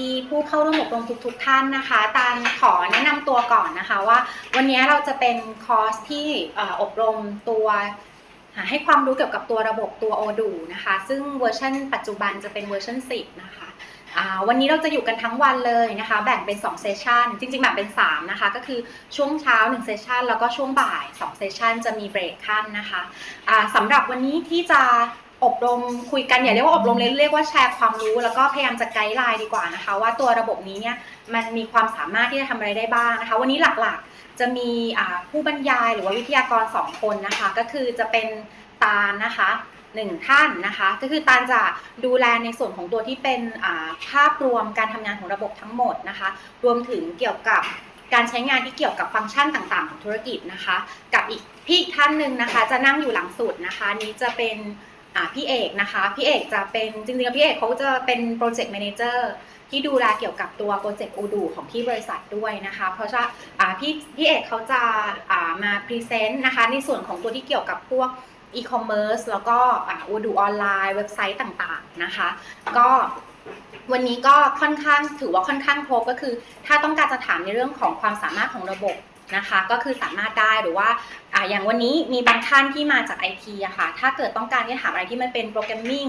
ดีผู้เข้าร่วมอบรมทุกๆท่านนะคะตานขอแนะนำตัวก่อนนะคะว่า วันนี้เราจะเป็นคอร์สที่เอ่ออบรมตัวอ่าให้ความรู้เกี่ยวกับตัวระบบตัว Odoo นะคะ ซึ่งเวอร์ชันปัจจุบันจะเป็นเวอร์ชัน10 นะคะอ่าวันนี้เราจะอยู่กันทั้งวันเลยนะคะ แบ่งเป็น2เซสชันจริงๆ แบ่งเป็น 3 นะคะ ก็คือช่วงเช้า1เซสชันแล้วก็ช่วงบ่าย2เซสชันจะมีเบรกขั้นนะคะอ่าสำหรับวันนี้ที่จะ อบรมคุยกันอย่าเรียกว่าอบรมเลยเรียกว่าแชร์ความรู้ แล้วก็พยายามจะไกด์ไลน์ดีกว่านะคะ ว่าตัวระบบนี้เนี่ยมันมีความสามารถที่จะทำอะไรได้บ้างนะคะ วันนี้หลักๆจะมีผู้บรรยายหรือว่าวิทยากร 2 คนนะคะ ก็คือจะเป็นตาลนะคะหนึ่งท่านนะคะ ก็คือตาลจะดูแลในส่วนของตัวที่เป็นภาพรวมการทำงานของระบบทั้งหมดนะคะ รวมถึงเกี่ยวกับการใช้งานที่เกี่ยวกับฟังก์ชันต่างๆ ของธุรกิจนะคะ กับอีกพี่อีกท่านหนึ่งนะคะ จะนั่งอยู่หลังสุดนะคะนี้จะเป็น อ่าพี่เอกนะคะ พี่เอกจะเป็นจริงๆพี่เอกเขาจะเป็นโปรเจกต์แมเนเจอร์ที่ดูแลเกี่ยวกับตัวโปรเจกต์อูดูของที่บริษัทด้วยนะคะ เพราะว่าพี่พี่เอกเขาจะามาพรีเซนต์นะคะในส่วนของตัวที่เกี่ยวกับพวกอีคอมเมิร์ซแล้วก็อูดูออนไลน์ เว็บไซต์ต่างๆนะคะ ก็วันนี้ก็ค่อนข้างถือว่าค่อนข้างครบก็คือ ถ้าต้องการจะถามในเรื่องของความสามารถของระบบ นะคะ ก็คือสามารถได้หรือว่าออย่างวันนี้มีบางท่านที่มาจากไอทีอะค่ะ ถ้าเกิดต้องการที่จะถามอะไรที่มันเป็นโปรแกรมมิ่ง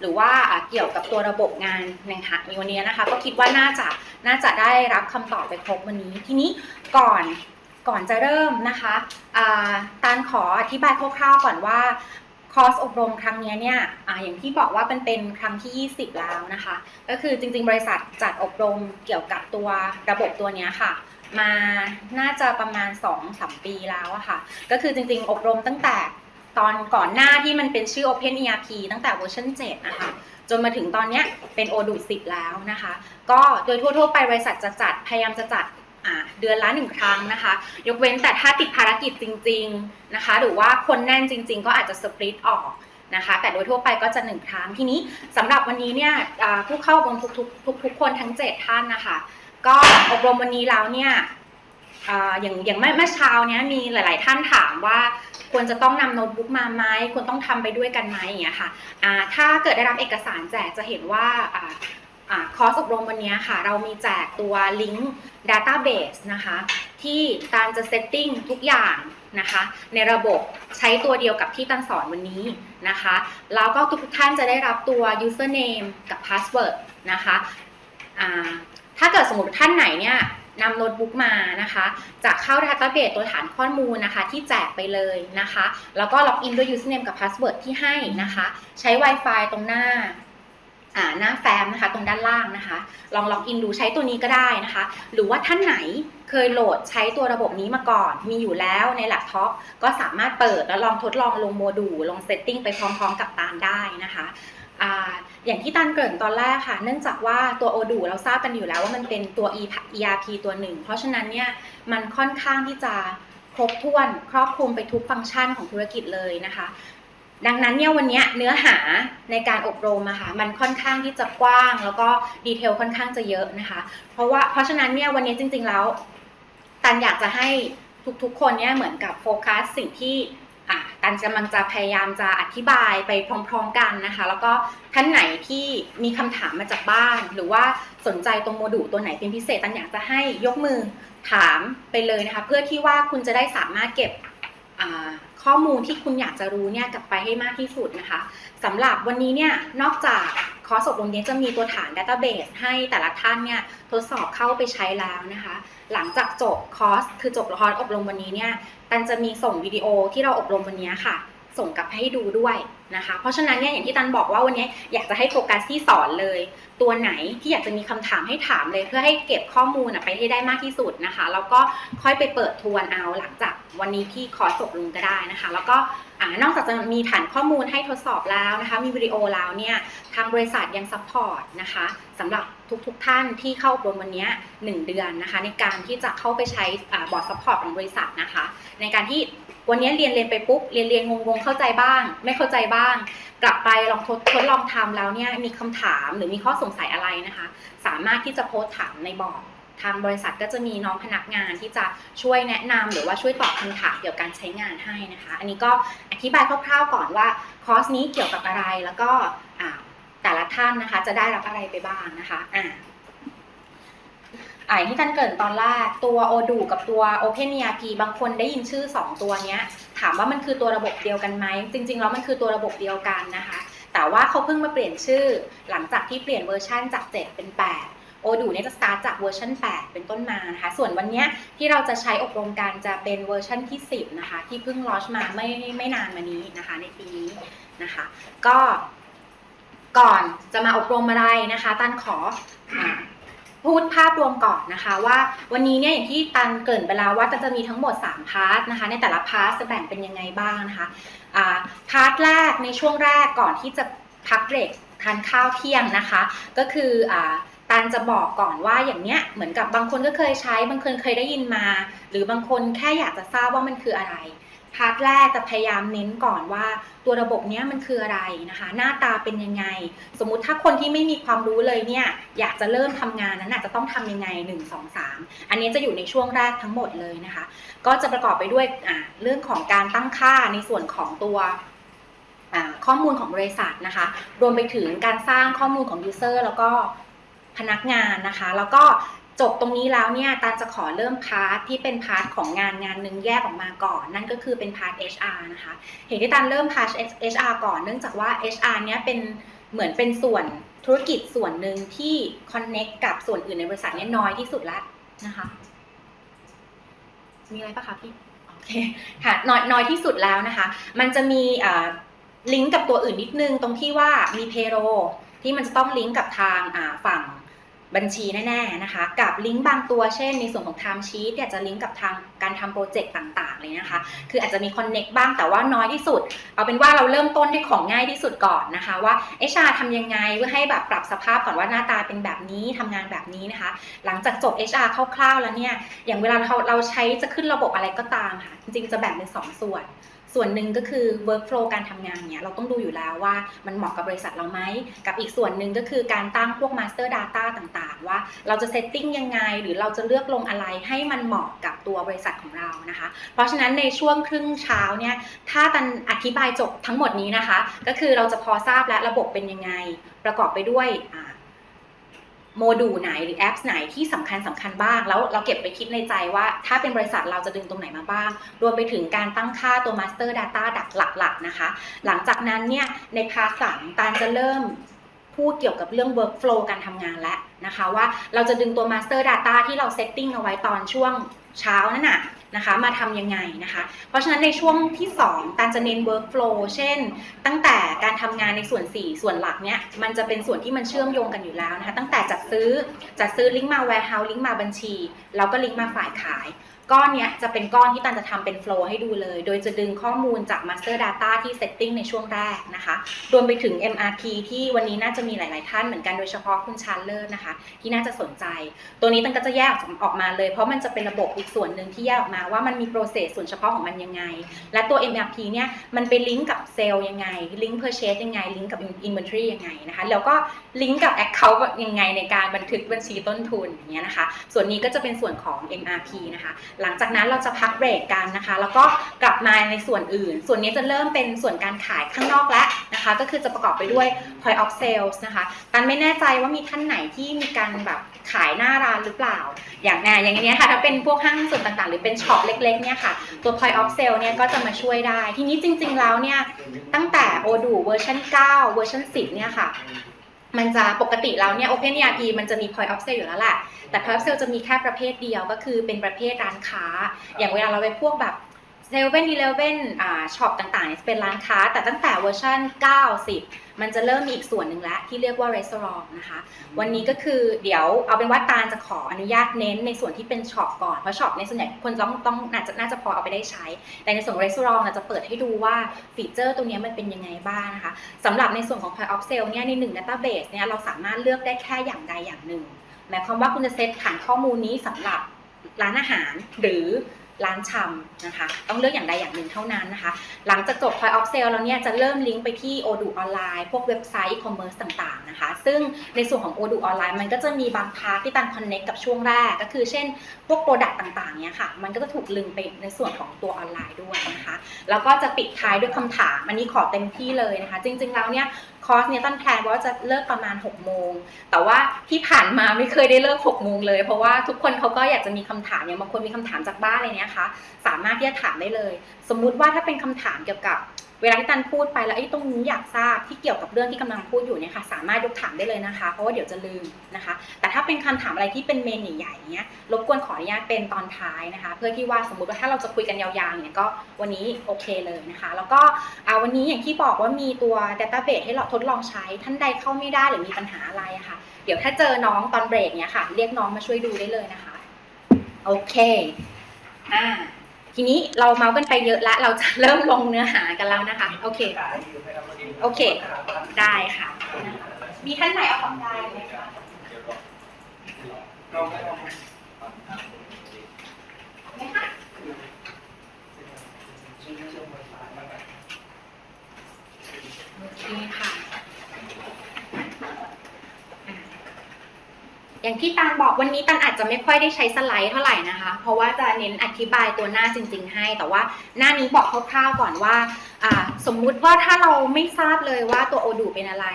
หรือว่าเกี่ยวกับตัวระบบงานในค่ะในวันนี้นะคะ ก็คิดว่าน่าจะน่าจะได้รับคำตอบไปครบวันนี้ ทีนี้ก่อนก่อนจะเริ่มนะคะตานขออธิบายคร่าวๆก่อนว่าคอร์สอบรมครั้งนี้เนี่ยออย่างที่บอกว่าเป็นเป็นครั้งที่ 20 แล้วนะคะ ก็คือจริงๆ บริษัทจัดอบรมเกี่ยวกับตัวระบบตัวนี้ค่ะ มาน่าจะประมาณ2-3ปีแล้วอะค่ะ ก็คือจริงๆ อบรมตั้งแต่ตอนก่อนหน้าที่มันเป็นชื่อ Open ERP ตั้งแต่เวอร์ชัน7นะคะ จนมาถึงตอนเนี้ยเป็น o d u 10 แล้วนะคะ ก็โดยทั่วๆ ไปบริษัทจะจัดพยายามจะจัดเดือนละหนึ่งครั้งนะคะ ยกเว้นแต่ถ้าติดภารกิจจริงๆนะคะ หรือว่าคนแน่นจริง ๆ ก็อาจจะสปริตออกนะคะแต่โดยทั่วไปก็จะหนึ่งครั้งทีนี้สำหรับวันนี้เนี่ยผู้เข้าอบรมทุกๆทุกๆคนทั้ง 7 ท่านนะคะ ก็อบรมวันนี้แล้วเนี่ยอย่างอย่างเมื่อเช้าเนี้ยมีหลาย ๆ ท่านถามว่าควรจะต้องนำโน้ตบุ๊กมาไหมควรต้องทำไปด้วยกันไหมอย่างเงี้ยค่ะถ้าเกิดได้รับเอกสารแจกจะเห็นว่าอคอร์สอบรมวันนี้ค่ะ เรามีแจกตัวลิงก์ Database นะคะ ที่ตานจะเซตติ้งทุกอย่างนะคะ ในระบบใช้ตัวเดียวกับที่ตันสอนวันนี้นะคะ แล้วก็ทุกท่านจะได้รับตัว username กับ password นะคะ ถ้าเกิดสมมติท่านไหนเนี่ยนำโน้ตบุ๊กมานะคะ จะเข้า Database ตัวฐานข้อมูลนะคะ ที่แจกไปเลยนะคะ แล้วก็ล็อกอินด้วย username กับ password ที่ให้นะคะ ใช้ Wi-Fi ตรงหน้าอ่าหน้าแฟ้มนะคะ ตรงด้านล่างนะคะ ลองล็อกอินดูใช้ตัวนี้ก็ได้นะคะ หรือว่าท่านไหนเคยโหลดใช้ตัวระบบนี้มาก่อน มีอยู่แล้วในแล็ปท็อปก็สามารถเปิดแล้วลองทดลองลงโมดูลลงเซตติ้งไปพร้อมๆกับตาลได้นะคะ อย่างที่ตันเกริ่นตอนแรกค่ะ เนื่องจากว่าตัว Odoo เราทราบกันอยู่แล้วว่ามันเป็นตัว ERP ตัวหนึ่ง เพราะฉะนั้นเนี่ยมันค่อนข้างที่จะครบถ้วนครอบคลุมไปทุกฟังก์ชันของธุรกิจเลยนะคะ ดังนั้นเนี่ยวันนี้เนื้อหาในการอบรมอะค่ะมันค่อนข้างที่จะกว้าง แล้วก็ดีเทลค่อนข้างจะเยอะนะคะ เพราะว่าเพราะฉะนั้นเนี่ยวันนี้จริง ๆแล้ว ตันอยากจะให้ทุกๆ คนเนี่ยเหมือนกับโฟกัสสิ่งที่ อะตันกำลังจะพยายามจะอธิบายไปพร้อมๆกันนะคะ แล้วก็ท่านไหนที่มีคำถามมาจากบ้าน หรือว่าสนใจตรงโมดูลตัวไหนเป็นพิเศษตันอยากจะให้ยกมือถามไปเลยนะคะ เพื่อที่ว่าคุณจะได้สามารถเก็บข้อมูลที่คุณอยากจะรู้เนี่ยกลับไปให้มากที่สุดนะคะสำหรับวันนี้เนี่ยนอกจากคอร์สอบรมนี้จะมีตัวฐาน Database ให้แต่ละท่านเนี่ยทดสอบเข้าไปใช้แล้วนะคะ หลังจากจบคอร์สคือจบคอร์สอบรมวันนี้เนี่ย ตันจะมีส่งวิดีโอที่เราอบรมวันนี้ค่ะ ส่งกลับให้ดูด้วย นะคะ เพราะฉะนั้นเนี่ยอย่างที่ตันบอกว่าวันนี้อยากจะให้โฟกัสที่สอนเลย ตัวไหนที่อยากจะมีคำถามให้ถามเลยเพื่อให้เก็บข้อมูลไปให้ได้มากที่สุดนะคะ แล้วก็ค่อยไปเปิดทวนเอาหลังจากวันนี้ที่คอร์สจบลงก็ได้นะคะ แล้วก็นอกจากจะมีฐานข้อมูลให้ทดสอบแล้วนะคะ มีวิดีโอแล้วเนี่ยทางบริษัทยังซัพพอร์ตนะคะสำหรับทุกๆทท่านที่เข้าอบรมวันนี้1เดือนนะคะ ในการที่จะเข้าไปใช้บอร์ดซัพพอร์ตของบริษัทนะคะ ในการที่ วันนี้เรียนเรียนไปปุ๊บเรียนเรียนงงๆเข้าใจบ้าง ไม่เข้าใจบ้าง กลับไปลองทดทดลองทำแล้วเนี่ยมีคำถามหรือมีข้อสงสัยอะไรนะคะ สามารถที่จะโพสต์ถามในบอร์ดทางบริษัทก็จะมีน้องพนักงานที่จะช่วยแนะนำหรือว่าช่วยตอบคำถามเกี่ยวกับการใช้งานให้นะคะ อันนี้ก็อธิบายคร่าวๆก่อนว่าคอร์สนี้เกี่ยวกับอะไรแล้วก็แต่ละท่านนะคะจะได้รับอะไรไปบ้างนะคะอ่า อ่าที่านเกรินตอนแรกตัว Odoo กับตัว OpenERP บางคนได้ยินชื่อ 2 ตัวเนี้ย ถามว่ามันคือตัวระบบเดียวกันไหม จริง ๆ แล้วมันคือตัวระบบเดียวกันนะคะ แต่ว่าเขาเพิ่งมาเปลี่ยนชื่อ หลังจากที่เปลี่ยนเวอร์ชันจาก 7 เป็น8 Odoo เนี่ยจะสตาร์ทจากเวอร์ชัน8 เป็นต้นมานะคะ ส่วนวันนี้ที่เราจะใช้อบรมกันจะเป็นเวอร์ชันที่ 10 นะคะ ที่เพิ่งลอชมาไม่ไม่นานมานี้นะคะ ในปีนี้นะคะ ก็ก่อนจะมาอบรมอะไรนะคะตันขออ พูดภาพรวมก่อนนะคะว่าวันนี้เนี่ยอย่างที่ตันเกินไปแล้วว่าตันจะมีทั้งหมด 3 พาร์ทนะคะ ในแต่ละพาร์ทจะแบ่งเป็นยังไงบ้างนะคะาพาร์ทแรกในช่วงแรกก่อนที่จะพักเบรกทานข้าวเที่ยงนะคะ ก็คืออ ตันจะบอกก่อนว่าอย่างเนี้ยเหมือนกับบางคนก็เคยใช้ บางคนเคยได้ยินมา หรือบางคนแค่อยากจะทราบว่ามันคืออะไรพาร์ทแรกจะพยายามเน้นก่อนว่าตัวระบบเนี้ยมันคืออะไรนะคะ หน้าตาเป็นยังไง สมมุติถ้าคนที่ไม่มีความรู้เลยเนี่ยอยากจะเริ่มทำงานนั้นน่ะจะต้องทำยังไง 1 2 3 อันนี้จะอยู่ในช่วงแรกทั้งหมดเลยนะคะ ก็จะประกอบไปด้วยอ่าเรื่องของการตั้งค่าในส่วนของตัวข้อมูลของบริษัทนะคะ รวมไปถึงการสร้างข้อมูลของ User แล้วก็ พนักงานนะคะ แล้วก็จบตรงนี้แล้วเนี่ยตาจะขอเริ่มพาร์ทที่เป็นพาร์ทของงานงานหนึ่งแยกออกมาก่อน นั่นก็คือเป็นพาร์ท HR นะคะ เหตุที่ตาเริ่มพาร์ท HR ก่อนเนื่องจากว่า HR เนี่ยเป็นเหมือนเป็นส่วนธุรกิจส่วนหนึ่งที่ connect กับส่วนอื่นในบริษัทเนี่ยน้อยที่สุดแล้วนะคะ มีอะไรปะคะพี่ โอเค ค่ะน้อยน้อยที่สุดแล้วนะคะ มันจะมีลิงก์กับตัวอื่นนิดนึงตรงที่ว่ามีเพโรที่มันจะต้องลิงก์กับทางฝั่ง บัญชีแน่ๆนะคะ กับลิงก์บางตัวเช่น ในส่วนของ time sheet เนี่ยจะลิงก์กับทางการทำโปรเจกต์ต่างๆเลยนะคะ คืออาจจะมี connect บ้างแต่ว่าน้อยที่สุด เอาเป็นว่าเราเริ่มต้นด้วยของง่ายที่สุดก่อนนะคะว่า HR ทำยังไงเพื่อให้แบบปรับสภาพก่อนว่าหน้าตาเป็นแบบนี้ทำงานแบบนี้นะคะ หลังจากจบ HR คร่าวๆแล้วเนี่ยอย่างเวลาเราเราใช้จะขึ้นระบบอะไรก็ตามค่ะจริงๆจะแบ่งเป็น 2 ส่วน ส่วนหนึ่งก็คือ workflow การทำงานเนี่ยเราต้องดูอยู่แล้วว่ามันเหมาะกับบริษัทเราไหม กับอีกส่วนหนึ่งก็คือการตั้งพวก master data ต่างๆ ว่าเราจะ setting ยังไง หรือเราจะเลือกลงอะไรให้มันเหมาะกับตัวบริษัทของเรานะคะ เพราะฉะนั้นในช่วงครึ่งเช้าเนี่ยถ้าตันอธิบายจบทั้งหมดนี้นะคะ ก็คือเราจะพอทราบและระบบเป็นยังไง ประกอบไปด้วยอ่า โมดูลไหนหรือแอปไหนที่สำคัญสำคัญบ้าง แล้วเราเก็บไปคิดในใจว่า ถ้าเป็นบริษัทเราจะดึงตรงไหนมาบ้าง รวมไปถึงการตั้งค่าตัว Master Data ดักหลักๆนะคะ หลังจากนั้นเนี่ยในพาร์ทสามตาลจะเริ่มพูดเกี่ยวกับเรื่อง workflow การทำงานแล้วนะคะว่าเราจะดึงตัว Master Data ที่เรา setting เอาไว้ตอนช่วงเช้านั่นน่ะ นะคะมาทำยังไงนะคะ เพราะฉะนั้นในช่วงที่2ตารจะเน้น workflow เช่น ตั้งแต่การทำงานในส่วน 4 ส่วนหลักเนี้ยมันจะเป็นส่วนที่มันเชื่อมโยงกันอยู่แล้วนะคะ ตั้งแต่จัดซื้อจัดซื้อลิงก์มา warehouse ลิงก์มาบัญชี แล้วก็ลิงก์มาฝ่ายขาย ก้อนเนี้ยจะเป็นก้อนที่ตันจะทำเป็นโฟล์ให้ดูเลย โดยจะดึงข้อมูลจาก Master Data ที่ Setting ในช่วงแรกนะคะ รวมไปถึง MRP ที่วันนี้น่าจะมีหลาย ๆ ท่านเหมือนกันโดยเฉพาะคุณชาร์เลอร์นะคะ ที่น่าจะสนใจ ตัวนี้ตันก็จะแยกออกมาเลย เพราะมันจะเป็นระบบอีกส่วนหนึ่งที่แยกออกมาว่ามันมี process ส่วนเฉพาะของมันยังไง และตัว MRP เนี่ยมันไปลิงก์กับเซลล์ยังไง ลิงก์ purchase ยังไง ลิงก์กับ inventory ยังไงนะคะ แล้วก็ลิงก์กับ account ยังไงในการบันทึกบัญชีต้นทุนอย่างเงี้ยนะคะ ส่วนนี้ก็จะเป็นส่วนของ MRP นะคะหลังจากนั้นเราจะพักเบรกกันนะคะ แล้วก็กลับมาในส่วนอื่น ส่วนนี้จะเริ่มเป็นส่วนการขายข้างนอกแล้วนะคะ ก็คือจะประกอบไปด้วย point of sales นะคะตันไม่แน่ใจว่ามีท่านไหนที่มีการแบบขายหน้าร้านหรือเปล่า อย่างอะอย่างเนี้ยค่ะถ้าเป็นพวกห้างส่วนต่างๆ หรือเป็นช็อปเล็กๆเนี่ยค่ะตัว point of sale เนี่ยก็จะมาช่วยได้ ทีนี้จริงๆแล้วเนี่ยตั้งแต่ Odoo เวอร์ชัน9เวอร์ชัน10เนี่ยค่ะ มันจะปกติแล้วเนี่ย OpenERP มันจะมี point of sale อยู่แล้วแหละแต่ point of sale จะมีแค่ประเภทเดียวก็คือเป็นประเภทร้านค้า อย่างเวลาเราไปพวกแบบ เซเว่นอีเลฟเว่นช็อปต่างๆเนี่ยเป็นร้านค้า แต่ตั้งแต่เวอร์ชัน90 มันจะเริ่มมีอีกส่วนหนึ่งแล้ว ที่เรียกว่า restaurant นะคะ วันนี้ก็คือเดี๋ยวเอาเป็นว่าตาลจะขออนุญาตเน้นในส่วนที่เป็นช็อปก่อน เพราะช็อปในส่วนใหญ่คนต้องต้องน่าจะน่าจะพอเอาไปได้ใช้ แต่ในส่วนของ restaurant น่ะจะเปิดให้ดูว่าฟีเจอร์ตรงนี้มันเป็นยังไงบ้างนะคะสำหรับในส่วนของ point of sale เนี่ยในหนึ่ง database เนี่ยเราสามารถเลือกได้แค่อย่างใดอย่างหนึ่งหมายความว่าคุณจะเซตฐานข้อมูลนี้สำหรับร้านอาหารหรือ ร้านชำนะคะ ต้องเลือกอย่างใดอย่างหนึ่งเท่านั้นนะคะ หลังจากจบ Point of Sale แล้วเนี่ยจะเริ่มลิงก์ไปที่ Odoo ออนไลน์พวกเว็บไซต์ e-commerce ต่างๆนะคะ ซึ่งในส่วนของ Odoo ออนไลน์มันก็จะมีบางพาร์ทที่ตัน connect กับช่วงแรก ก็คือเช่น พวก Product ต่างๆเนี่ยค่ะ มันก็จะถูกลิงก์ไปในส่วนของตัวออนไลน์ด้วยนะคะ แล้วก็จะปิดท้ายด้วยคำถาม อันนี้ขอเต็มที่เลยนะคะ จริงๆแล้วเนี่ย คอร์สเนี่ยตั้นแพลนว่าจะเลิกประมาณ 6 โมง แต่ว่าที่ผ่านมาไม่เคยได้เลิก 6 โมงเลย เพราะว่าทุกคนเขาก็อยากจะมีคำถามอย่างบางคนมีคำถามจากบ้านเลยเนี้ยค่ะสามารถที่จะถามได้เลย สมมุติว่าถ้าเป็นคำถามเกี่ยวกับ เวลาที่ตันพูดไปแล้วไอ้ตรงนี้อยากทราบที่เกี่ยวกับเรื่องที่กำลังพูดอยู่เนี่ยค่ะ สามารถยกถามได้เลยนะคะ เพราะว่าเดี๋ยวจะลืมนะคะ แต่ถ้าเป็นคำถามอะไรที่เป็นเมนใหญ่ๆเนี้ยรบกวนขออนุญาตเป็นตอนท้ายนะคะ เพื่อที่ว่าสมมุติว่าถ้าเราจะคุยกันยาวๆเนี่ยก็วันนี้โอเคเลยนะคะ แล้วก็อ่าวันนี้อย่างที่บอกว่ามีตัว Database ให้เราทดลองใช้ท่านใดเข้าไม่ได้หรือมีปัญหาอะไรอะค่ะ เดี๋ยวถ้าเจอน้องตอนเบรกเนี้ยค่ะ เรียกน้องมาช่วยดูได้เลยนะคะ โอเคอ่า ทีนี้เราเมาส์กันไปเยอะแล้วเราจะเริ่มลงเนื้อหากันแล้วนะคะ โอเค โอเค ได้ค่ะ มีท่านไหนเอาของได้ไหมคะไหมคะโอเคค่ะอะ อย่างที่ตาลบอกวันนี้ตันอาจจะไม่ค่อยได้ใช้สไลด์เท่าไหร่นะคะ เพราะว่าจะเน้นอธิบายตัวหน้าจริง ๆ ให้ แต่ว่าหน้านี้บอกคร่าวๆก่อนว่า สมมุติว่าถ้าเราไม่ทราบเลยว่าตัว Odoo เป็นอะไร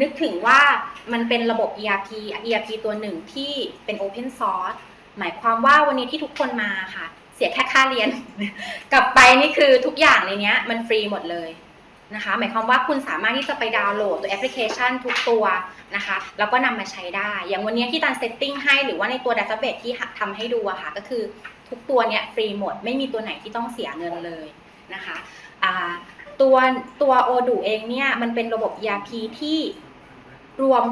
นึกถึงว่ามันเป็นระบบ ERP ERP ตัวหนึ่งที่เป็น Open Source หมายความว่าวันนี้ที่ทุกคนมาค่ะ เสียแค่ค่าเรียน กลับไปนี่คือทุกอย่างในนี้มันฟรีหมดเลยนะคะ หมายความว่าคุณสามารถที่จะไปดาวน์โหลดตัวแอปพลิเคชันทุกตัว นะคะ แล้วก็นำมาใช้ได้ อย่างวันนี้ที่ตันเซตติ้งให้หรือว่าในตัว Database ที่ทำให้ดูอะค่ะ ก็คือทุกตัวเนี้ยฟรีหมด ไม่มีตัวไหนที่ต้องเสียเงินเลยนะคะตัวตัว Odoo เองเนี่ยมันเป็นระบบ ERP ที่รวม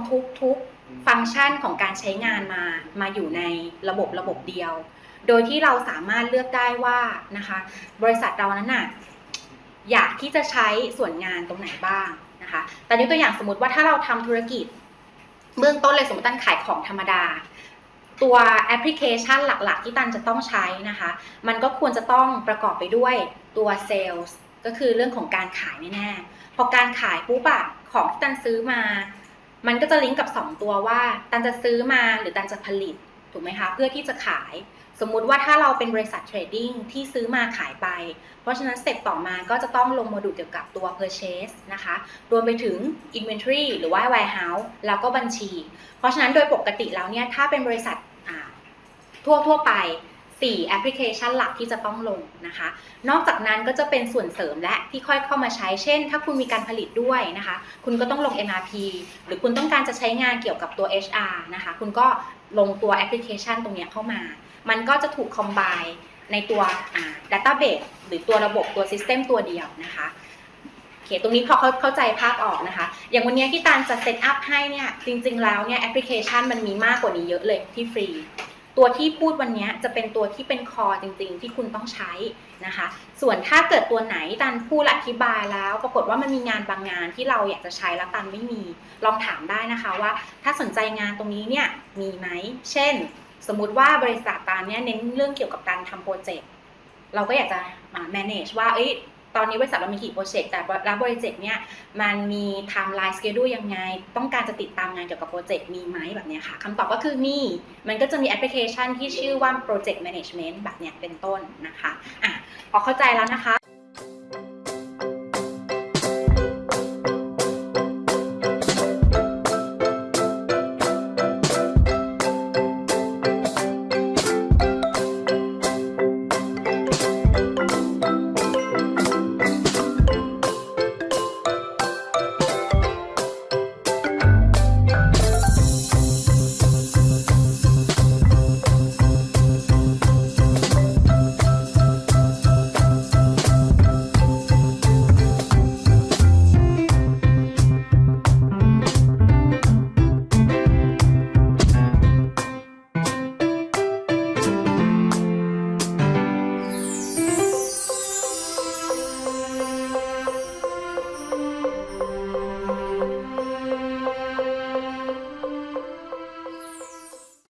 ทุกๆฟังก์ชันของการใช้งานมามาอยู่ในระบบระบบเดียว โดยที่เราสามารถเลือกได้ว่านะคะ บริษัทเรานั้นน่ะอยากที่จะใช้ส่วนงานตรงไหนบ้างนะคะ แต่ยกตัวอย่างสมมติว่าถ้าเราทำธุรกิจ เบื้องต้นเลยสมมติตันขายของธรรมดา ตัวแอปพลิเคชันหลักๆ ที่ตันจะต้องใช้นะคะ มันก็ควรจะต้องประกอบไปด้วยตัวเซลล์ก็คือเรื่องของการขายแน่ๆพอการขายปุ๊บอะของที่ตันซื้อมา มันก็จะลิงก์กับ 2 ตัวว่า ตันจะซื้อมาหรือตันจะผลิต ถูกไหมคะเพื่อที่จะขาย สมมุติว่าถ้าเราเป็นบริษัทเทรดดิ้งที่ซื้อมาขายไป เพราะฉะนั้นสเต็ปต่อมาก็จะต้องลงโมดูลเกี่ยวกับตัว purchase นะคะ รวมไปถึง inventory หรือว่า warehouse แล้วก็บัญชี เพราะฉะนั้นโดยปกติแล้วเนี่ยถ้าเป็นบริษัททั่วทั่วไป 4แอปพลิเคชันหลักที่จะต้องลงนะคะ นอกจากนั้นก็จะเป็นส่วนเสริมและที่ค่อยเข้ามาใช้ เช่น ถ้าคุณมีการผลิตด้วยนะคะ คุณก็ต้องลง MRP หรือคุณต้องการจะใช้งานเกี่ยวกับตัว HR นะคะ คุณก็ลงตัวแอปพลิเคชันตรงนี้เข้ามา มันก็จะถูกคอมไบในตัวอ่า Database หรือตัวระบบตัว System ตัวเดียวนะคะเคตรงนี้พอเขาเข้าใจภาพออกนะคะ อย่างวันนี้ที่ตาลจะเซตอัพให้เนี่ย จริง ๆ แล้วเนี่ยแอปพลิเคชันมันมีมากกว่านี้เยอะเลยที่ฟรี ตัวที่พูดวันนี้จะเป็นตัวที่เป็นคอจริงๆ ที่คุณต้องใช้นะคะ ส่วนถ้าเกิดตัวไหนตันพูดอธิบายแล้ว ปรากฏว่ามันมีงานบางงานที่เราอยากจะใช้แล้วตันไม่มี ลองถามได้นะคะว่า ถ้าสนใจงานตรงนี้เนี่ยมีไหม เช่น สมมุติว่าบริษัทตานเนี่ยเน้นเรื่องเกี่ยวกับการทำโปรเจกต์ เราก็อยากจะมา manage ว่า เอ้ย ตอนนี้บริษัทเรามีกี่โปรเจกต์แต่ละโปรเจกต์เนี่ยมันมีไทม์ไลน์สเกดูยังไง ต้องการจะติดตามงานเกี่ยวกับโปรเจกต์มีไหมแบบเนี้ยค่ะคำตอบก็คือมีมันก็จะมีแอปพลิเคชันที่ชื่อว่า project management แบบเนี้ยเป็นต้นนะคะอะพอเข้าใจแล้วนะคะ